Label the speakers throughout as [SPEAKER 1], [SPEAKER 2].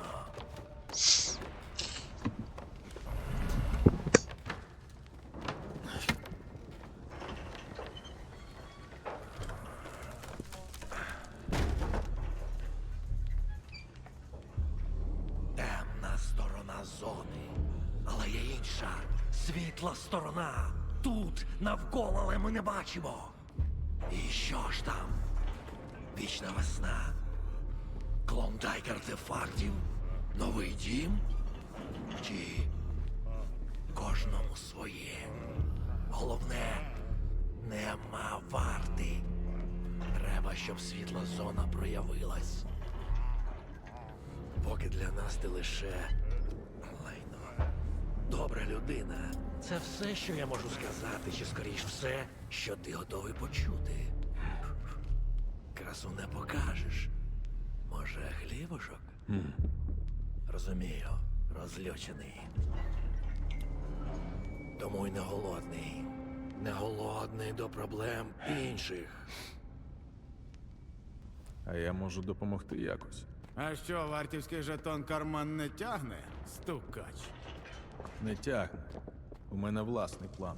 [SPEAKER 1] Файно. Темна сторона зони. Але є інша світла сторона. Тут навколо, але ми не бачимо. І що ж там? Вічна весна. Клондайк артефактів? Новий дім? Чи кожному своє? Головне, нема варти. Треба, щоб світла зона проявилась. Поки для нас ти лише лайно. Добра людина. Це все, що я можу сказати, чи скоріш все, що ти готовий почути. Красу не покажеш. Може, хлібушок? Розумію, розлючений. Тому й не голодний. Не голодний до проблем інших.
[SPEAKER 2] А я можу допомогти якось.
[SPEAKER 3] А що, вартівський жетон карман не тягне? Стукач.
[SPEAKER 2] Не тягне. У мене власний план.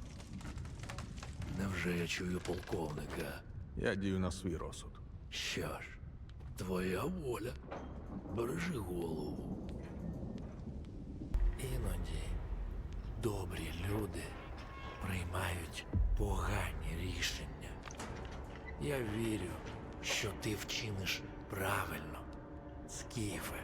[SPEAKER 1] Невже я чую полковника?
[SPEAKER 2] Я дію на свій розсуд.
[SPEAKER 1] Що ж, твоя воля. Бережи голову. Іноді добрі люди приймають погані рішення. Я вірю, що ти вчиниш правильно, Скіфе.